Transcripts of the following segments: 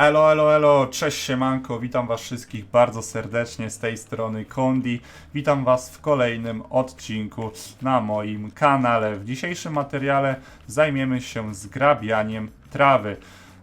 Elo, elo, elo, cześć siemanko, witam was wszystkich bardzo serdecznie z tej strony Kondi. Witam was w kolejnym odcinku na moim kanale. W dzisiejszym materiale zajmiemy się zgrabianiem trawy.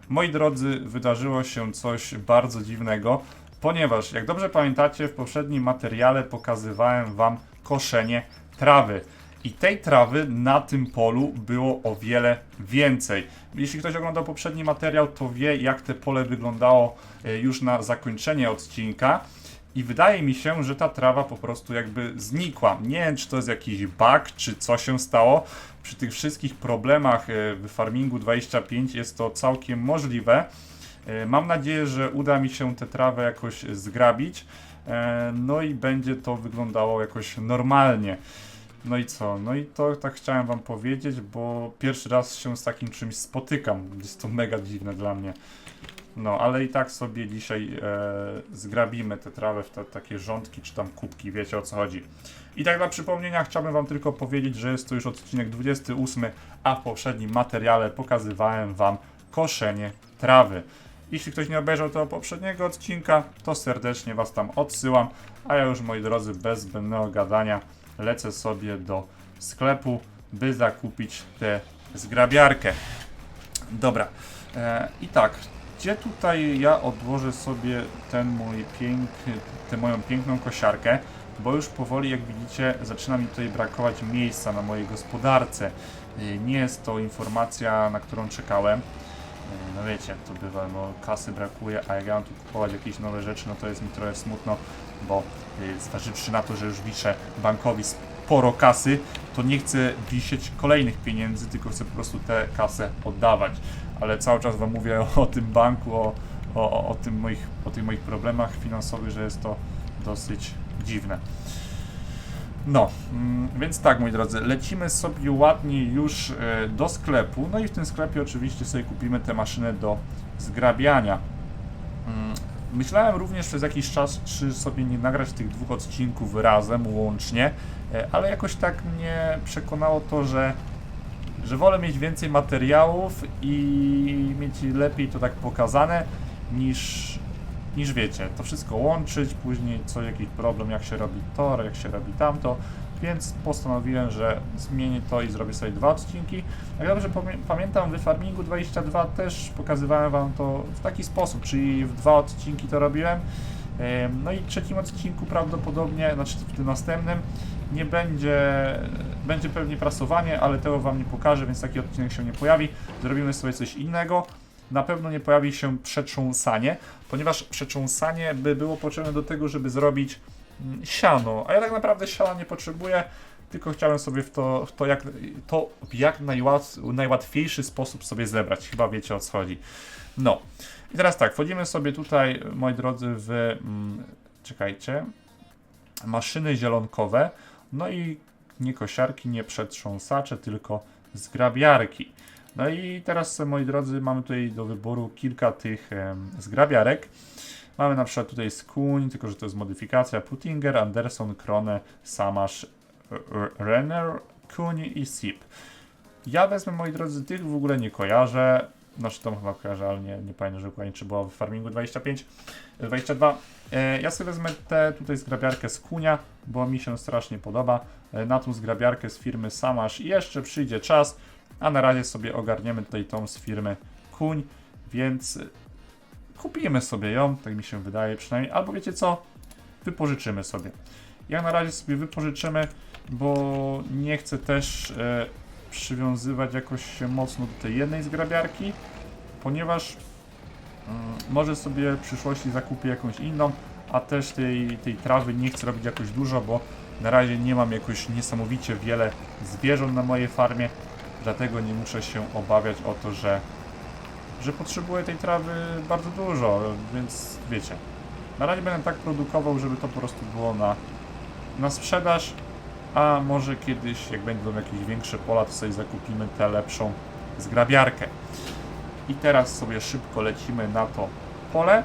Moi drodzy, wydarzyło się coś bardzo dziwnego, ponieważ jak dobrze pamiętacie, w poprzednim materiale pokazywałem wam koszenie trawy. I tej trawy na tym polu było o wiele więcej. Jeśli ktoś oglądał poprzedni materiał, to wie, jak te pole wyglądało e, już na zakończenie odcinka. I wydaje mi się, że ta trawa po prostu jakby znikła. Nie wiem, czy to jest jakiś bug, czy co się stało. Przy tych wszystkich problemach e, w Farmingu 25 jest to całkiem możliwe. E, Mam nadzieję, że uda mi się tę trawę jakoś zgrabić. No i będzie to wyglądało jakoś normalnie. No i co? No i to tak chciałem wam powiedzieć, bo pierwszy raz się z takim czymś spotykam. Jest to mega dziwne dla mnie. No, ale i tak sobie dzisiaj e, zgrabimy tę trawę w te takie rządki czy tam kubki, wiecie o co chodzi. I tak dla przypomnienia chciałbym wam tylko powiedzieć, że jest to już odcinek 28, a w poprzednim materiale pokazywałem wam koszenie trawy. Jeśli ktoś nie obejrzał tego poprzedniego odcinka, to serdecznie was tam odsyłam, a ja już moi drodzy bez zbędnego gadania lecę sobie do sklepu, by zakupić tę zgrabiarkę. Dobra, e, i tak, gdzie tutaj ja odłożę sobie ten mój tę moją piękną kosiarkę, bo już powoli, jak widzicie, zaczyna mi tutaj brakować miejsca na mojej gospodarce. E, Nie jest to informacja, na którą czekałem. E, No wiecie, jak to bywa, no kasy brakuje, a jak ja mam tu kupować jakieś nowe rzeczy, no to jest mi trochę smutno, bo y, zważywszy na to, że już wiszę bankowi sporo kasy, to nie chcę wisieć kolejnych pieniędzy, tylko chcę po prostu tę kasę oddawać. Ale cały czas Wam mówię o, o tym banku, o, o, o, tym moich, o tych moich problemach finansowych, że jest to dosyć dziwne. No, mm, więc tak, moi drodzy, lecimy sobie ładnie już e, do sklepu. No i w tym sklepie oczywiście sobie kupimy tę maszynę do zgrabiania. Mm, Myślałem również przez jakiś czas, czy sobie nie nagrać tych dwóch odcinków razem, łącznie, e, ale jakoś tak mnie przekonało to, że, że wolę mieć więcej materiałów i mieć lepiej to tak pokazane, niż, niż wiecie, to wszystko łączyć, później co jakiś problem, jak się robi to, jak się robi tamto, więc postanowiłem, że zmienię to i zrobię sobie dwa odcinki. Jak dobrze pamię- pamiętam, w Farmingu 22 też pokazywałem Wam to w taki sposób, czyli w dwa odcinki to robiłem. Em, No i w trzecim odcinku prawdopodobnie, znaczy w tym następnym, nie będzie, będzie pewnie prasowanie, ale tego Wam nie pokażę, więc taki odcinek się nie pojawi. Zrobimy sobie coś innego. Na pewno nie pojawi się przetrząsanie, ponieważ przetrząsanie by było potrzebne do tego, żeby zrobić mm, siano, a ja tak naprawdę siana nie potrzebuję, tylko chciałem sobie w to, w to jak, to jak najłat, najłatwiejszy sposób sobie zebrać. Chyba wiecie o co chodzi. No. I teraz tak, wchodzimy sobie tutaj, moi drodzy, w. Mm, czekajcie. Maszyny zielonkowe. No i nie kosiarki, nie przetrząsacze, tylko zgrabiarki. No i teraz, moi drodzy, mamy tutaj do wyboru kilka tych zgrabiarek. Mamy na przykład tutaj Skuń, tylko że to jest modyfikacja, Puttinger, Anderson, Krone, Samasz, Renner, Kuń i Sip. Ja wezmę, moi drodzy, tych w ogóle nie kojarzę. Znaczy to chyba kojarzę, ale nie, nie pamiętam, że dokładnie czy było w Farmingu 25, 22. E, ja sobie wezmę tę tutaj zgrabiarkę z bo mi się strasznie podoba. E, na tą zgrabiarkę z firmy Samasz jeszcze przyjdzie czas, a na razie sobie ogarniemy tutaj tą z firmy Kuń, więc kupimy sobie ją, tak mi się wydaje przynajmniej, albo wiecie co, wypożyczymy sobie. Ja na razie sobie wypożyczymy, bo nie chcę też e, przywiązywać jakoś się mocno do tej jednej zgrabiarki, ponieważ mm, może sobie w przyszłości zakupię jakąś inną, a też tej, tej trawy nie chcę robić jakoś dużo, bo na razie nie mam jakoś niesamowicie wiele zwierząt na mojej farmie, dlatego nie muszę się obawiać o to, że że potrzebuję tej trawy bardzo dużo, więc wiecie. Na razie będę tak produkował, żeby to po prostu było na, na sprzedaż, a może kiedyś, jak będą jakieś większe pola, to sobie zakupimy tę lepszą zgrabiarkę. I teraz sobie szybko lecimy na to pole,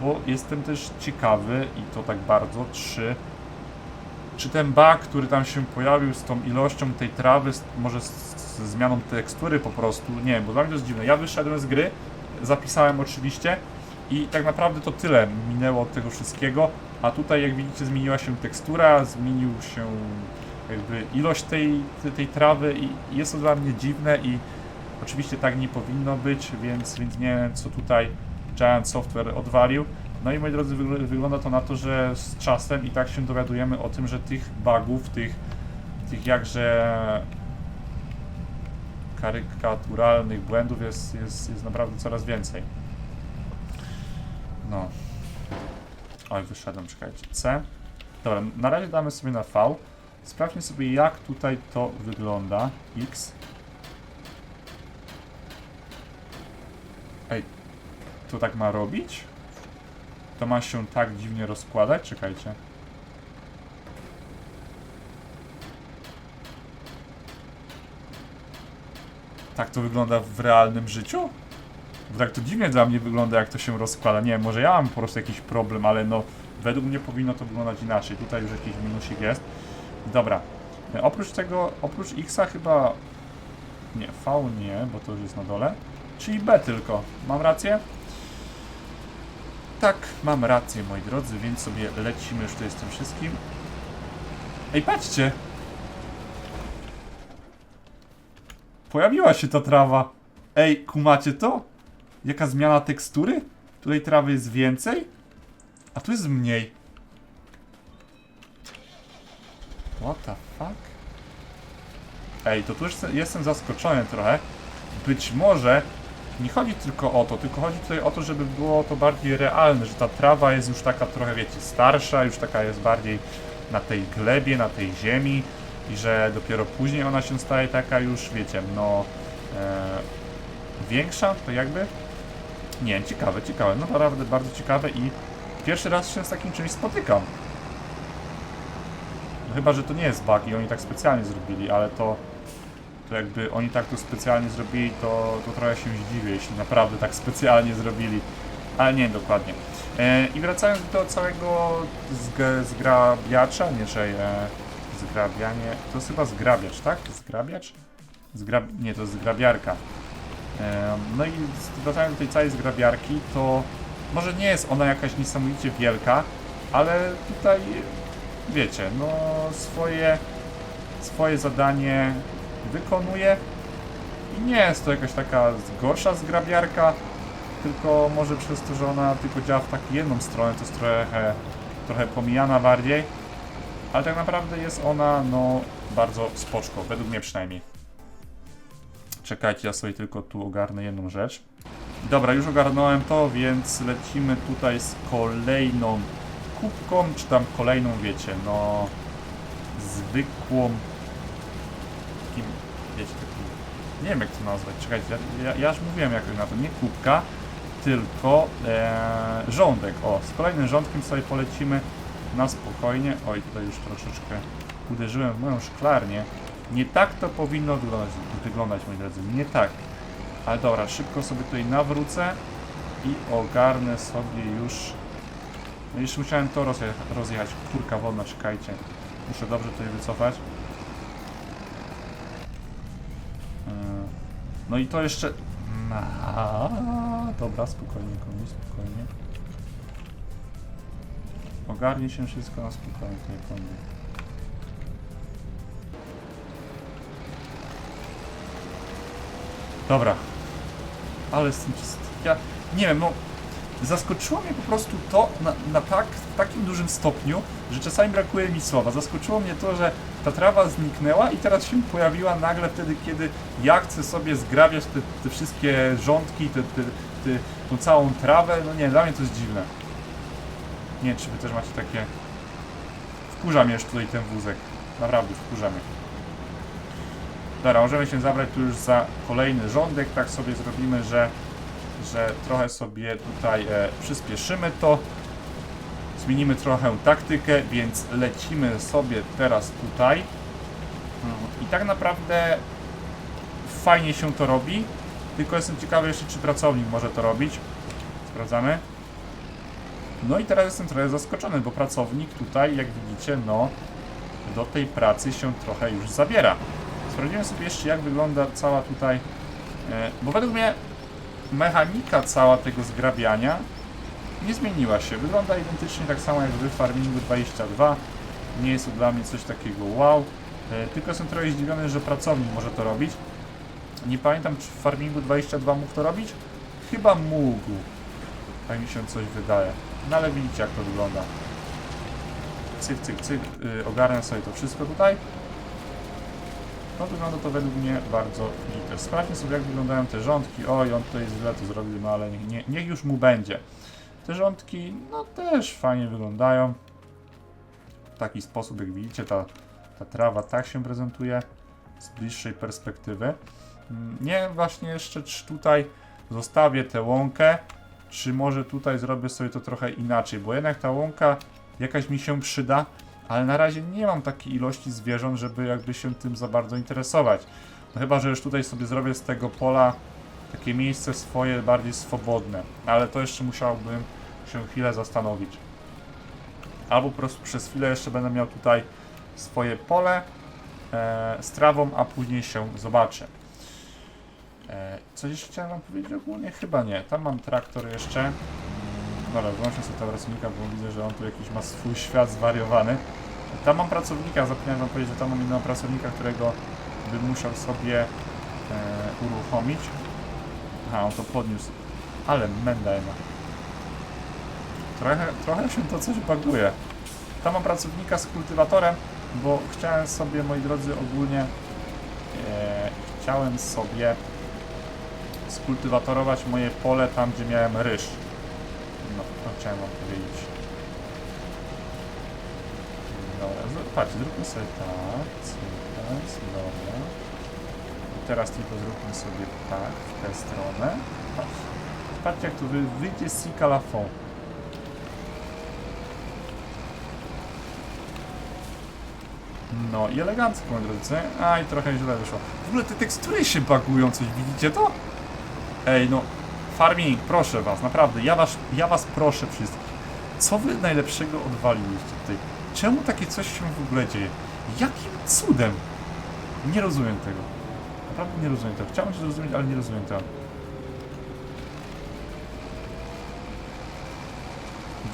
bo jestem też ciekawy i to tak bardzo, czy, czy ten bug, który tam się pojawił z tą ilością tej trawy, może zmianą tekstury po prostu, nie wiem, bo dla mnie to jest dziwne. Ja wyszedłem z gry, zapisałem oczywiście, I tak naprawdę to tyle minęło od tego wszystkiego. A tutaj, jak widzicie, zmieniła się tekstura, zmienił się jakby ilość tej, tej, trawy i jest to dla mnie dziwne i oczywiście tak nie powinno być, więc, więc nie wiem, co tutaj Giant Software odwalił. No i moi drodzy, wygl- wygląda to na to, że z czasem i tak się dowiadujemy o tym, że tych bugów, tych, tych jakże karykaturalnych błędów jest, jest, jest naprawdę coraz więcej. No. Oj, wyszedłem, czekajcie. C. Dobra, na razie damy sobie na V. Sprawdźmy sobie, jak tutaj to wygląda. X. Ej, to tak ma robić? To ma się tak dziwnie rozkładać? Czekajcie. Tak to wygląda w realnym życiu? Bo tak to dziwnie dla mnie wygląda, jak to się rozkłada. Nie wiem, może ja mam po prostu jakiś problem, ale no według mnie powinno to wyglądać inaczej. Tutaj już jakiś minusik jest. Dobra. E, Oprócz tego, oprócz X-a chyba... Nie, V nie, bo to już jest na dole. Czyli B tylko. Mam rację? Tak, mam rację, moi drodzy, więc sobie lecimy już tutaj z tym wszystkim. Ej, patrzcie! Pojawiła się ta trawa. Ej, kumacie to? Jaka zmiana tekstury? Tutaj trawy jest więcej, a tu jest mniej. What the fuck? Ej, to tu już jestem zaskoczony trochę. Być może nie chodzi tylko o to, tylko chodzi tutaj o to, żeby było to bardziej realne, że ta trawa jest już taka trochę, wiecie, starsza, już taka jest bardziej na tej glebie, na tej ziemi i że dopiero później ona się staje taka już, wiecie, no e, większa, to jakby? Nie, ciekawe, ciekawe, no naprawdę bardzo ciekawe i pierwszy raz się z takim czymś spotykam. No chyba, że to nie jest bug i oni tak specjalnie zrobili, ale to, to jakby oni tak to specjalnie zrobili, to, to trochę się zdziwię, jeśli naprawdę tak specjalnie zrobili. Ale nie dokładnie. E, I wracając do całego zg zgrabiacza, nie, że e, zgrabianie, to jest chyba zgrabiacz, tak? Zgrabiacz? Zgrab nie, to jest zgrabiarka. No i wracając do tej całej zgrabiarki, to może nie jest ona jakaś niesamowicie wielka, ale tutaj wiecie, no swoje, swoje zadanie wykonuje i nie jest to jakaś taka gorsza zgrabiarka, tylko może przez to, że ona tylko działa w taką jedną stronę, to jest trochę, trochę pomijana bardziej, ale tak naprawdę jest ona no bardzo spoczko, według mnie przynajmniej. Czekajcie, ja sobie tylko tu ogarnę jedną rzecz. Dobra, już ogarnąłem to, więc lecimy tutaj z kolejną kubką, czy tam kolejną, wiecie, no zwykłą takim, wiecie, takim, nie wiem jak to nazwać, czekajcie, ja, ja, ja już mówiłem jak na to, nie kubka, tylko e, rządek, o, z kolejnym rządkiem sobie polecimy na spokojnie, oj, tutaj już troszeczkę uderzyłem w moją szklarnię, nie tak to powinno wyglądać, wyglądać moi drodzy, nie tak. Ale dobra, szybko sobie tutaj nawrócę i ogarnę sobie już... No jeszcze musiałem to rozje rozjechać, kurka wolna, czekajcie. Muszę dobrze tutaj wycofać. Yy, No i to jeszcze... A, dobra, spokojnie, komuś, spokojnie. Ogarnie się wszystko spokojnie, komuś. Dobra. Ale tym czysty. Ja nie wiem, no. Zaskoczyło mnie po prostu to na, na tak, w takim dużym stopniu, że czasami brakuje mi słowa. Zaskoczyło mnie to, że ta trawa zniknęła i teraz się pojawiła nagle wtedy, kiedy ja chcę sobie zgrabiać te, te wszystkie rządki, te, te, te, tą całą trawę. No nie, dla mnie to jest dziwne. Nie wiem, czy wy też macie takie... Wkurza mnie już tutaj ten wózek. Naprawdę, wkurza. Dobra, możemy się zabrać tu już za kolejny rządek. Tak sobie zrobimy, że, że trochę sobie tutaj e, przyspieszymy to. Zmienimy trochę taktykę, więc lecimy sobie teraz tutaj. Mm, I tak naprawdę fajnie się to robi. Tylko jestem ciekawy jeszcze, czy pracownik może to robić. Sprawdzamy. No i teraz jestem trochę zaskoczony, bo pracownik tutaj, jak widzicie, no do tej pracy się trochę już zabiera. Sprawdziłem sobie jeszcze, jak wygląda cała tutaj, e, bo według mnie mechanika cała tego zgrabiania nie zmieniła się. Wygląda identycznie tak samo jak w Farmingu 22. Nie jest to dla mnie coś takiego wow. E, Tylko jestem trochę zdziwiony, że pracownik może to robić. Nie pamiętam, czy w Farmingu 22 mógł to robić? Chyba mógł. Tak mi się coś wydaje. No ale widzicie, jak to wygląda. Cyk, cyk, cyk. Yy, ogarnę sobie to wszystko tutaj. No wygląda to według mnie bardzo gite. Sprawdźmy sobie, jak wyglądają te rządki. Oj, on tutaj źle to zrobił, no ale niech, nie, niech już mu będzie. Te rządki, no też fajnie wyglądają. W taki sposób, jak widzicie, ta, ta trawa tak się prezentuje z bliższej perspektywy. Mm, Nie właśnie jeszcze, tutaj zostawię tę łąkę, czy może tutaj zrobię sobie to trochę inaczej, bo jednak ta łąka jakaś mi się przyda, ale na razie nie mam takiej ilości zwierząt, żeby jakby się tym za bardzo interesować. No chyba, że już tutaj sobie zrobię z tego pola takie miejsce swoje bardziej swobodne, ale to jeszcze musiałbym się chwilę zastanowić. Albo po prostu przez chwilę jeszcze będę miał tutaj swoje pole e, z trawą, a później się zobaczę. E, coś jeszcze chciałem wam powiedzieć ogólnie? Chyba nie. Tam mam traktor jeszcze. Mm, Dobra, wyłączę sobie tego pracownika, bo widzę, że on tu jakiś ma swój świat zwariowany. Tam mam pracownika, zapomniałem wam powiedzieć, że tam mam jednego pracownika, którego bym musiał sobie e, uruchomić. Aha, on to podniósł. Ale menda jedna. Trochę, trochę się to coś baguje. Tam mam pracownika z kultywatorem, bo chciałem sobie, moi drodzy, ogólnie e, chciałem sobie skultywatorować moje pole tam, gdzie miałem ryż. No, to chciałem wam powiedzieć. Dobra, patrzcie, zróbmy sobie tak, cykas, dobra. I teraz tylko zróbmy sobie tak, w tę stronę. Patrzcie, patrzcie jak tu wy, wyjdzie Sika Lafon. No i elegancko, moi drodzy. co nie? A i trochę źle wyszło. W ogóle te tekstury się bagują, coś widzicie to? Ej, no, farming, proszę was, naprawdę, ja was, ja was proszę wszystkich. Co wy najlepszego odwaliliście tutaj? Czemu takie coś się w ogóle dzieje? Jakim cudem? Nie rozumiem tego. Naprawdę nie rozumiem tego. Chciałbym się zrozumieć, ale nie rozumiem tego.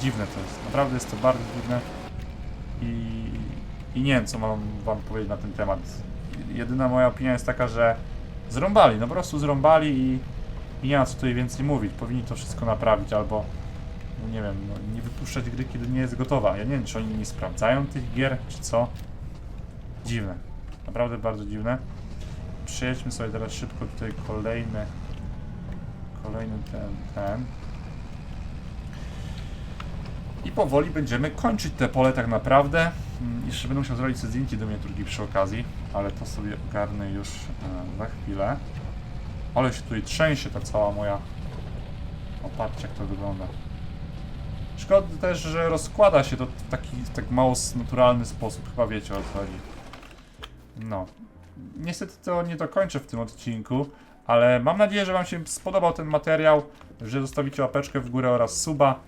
Dziwne to jest. Naprawdę jest to bardzo dziwne. I, I nie wiem, co mam wam powiedzieć na ten temat. Jedyna moja opinia jest taka, że zrąbali, no po prostu zrąbali i, i nie ma co tutaj więcej mówić. Powinni to wszystko naprawić albo, no nie wiem, no, nie wypuszczać gry, kiedy nie jest gotowa. Ja nie wiem, czy oni nie sprawdzają tych gier, czy co. Dziwne. Naprawdę bardzo dziwne. Przejedźmy sobie teraz szybko tutaj kolejny kolejny ten, ten. I powoli będziemy kończyć te pole tak naprawdę. Mm, Jeszcze będę musiał zrobić zdjęcie do miniaturki przy okazji, ale to sobie ogarnę już e, za chwilę. Ale się tutaj trzęsie ta cała moja... O, jak to wygląda. Szkoda też, że rozkłada się to w taki tak mało naturalny sposób. Chyba wiecie o co chodzi. No. Niestety to nie dokończę w tym odcinku, ale mam nadzieję, że Wam się spodobał ten materiał, że zostawicie łapeczkę w górę oraz suba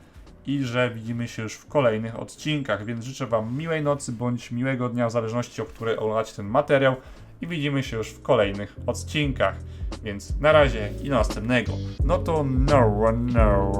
i że widzimy się już w kolejnych odcinkach, więc życzę Wam miłej nocy bądź miłego dnia, w zależności o której oglądacie ten materiał i widzimy się już w kolejnych odcinkach, więc na razie i następnego. No to no, no.